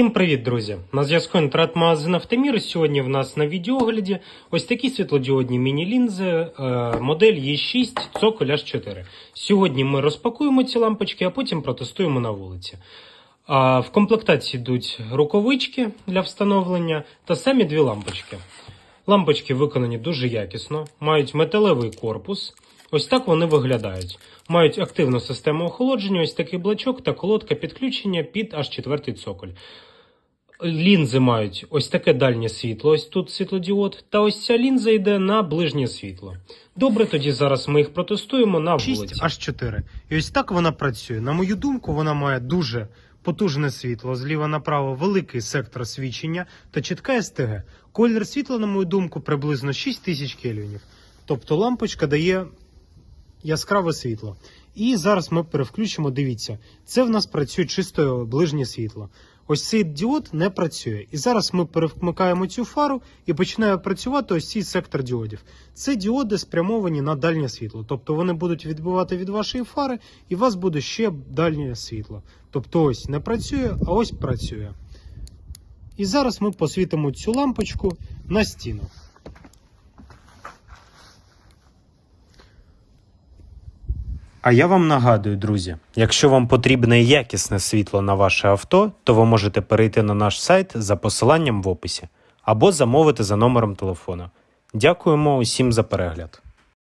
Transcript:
Всім привіт, друзі! На зв'язку інтернет-магазин Автомір. Сьогодні в нас на відеогляді ось такі світлодіодні міні-лінзи, е, модель Е6 цоколь H4. Сьогодні ми розпакуємо ці лампочки, а потім протестуємо на вулиці. В комплектації йдуть рукавички для встановлення та самі дві лампочки. Лампочки виконані дуже якісно, мають металевий корпус. Ось так вони виглядають. Мають активну систему охолодження, ось такий блачок та колодка підключення під аж четвертий цоколь. Лінзи мають ось таке дальнє світло, ось тут світлодіод, та ось ця лінза йде на ближнє світло. Добре, тоді зараз ми їх протестуємо на вулиці. аж 4. І ось так вона працює. На мою думку, вона має дуже потужне світло, зліва направо великий сектор свічення та чітка СТГ. Колір світла, на мою думку, приблизно 6000 кельвінів. Тобто лампочка дає яскраве світло. І зараз ми перевключимо, дивіться, це в нас працює чисто ближнє світло. Ось цей діод не працює. І зараз ми перевмикаємо цю фару і починає працювати ось цей сектор діодів. Це діоди спрямовані на дальнє світло. Тобто вони будуть відбивати від вашої фари, і у вас буде ще дальнє світло. Тобто ось не працює, а ось працює. І зараз ми посвітимо цю лампочку на стіну. А я вам нагадую, друзі, якщо вам потрібне якісне світло на ваше авто, то ви можете перейти на наш сайт за посиланням в описі або замовити за номером телефона. Дякуємо усім за перегляд.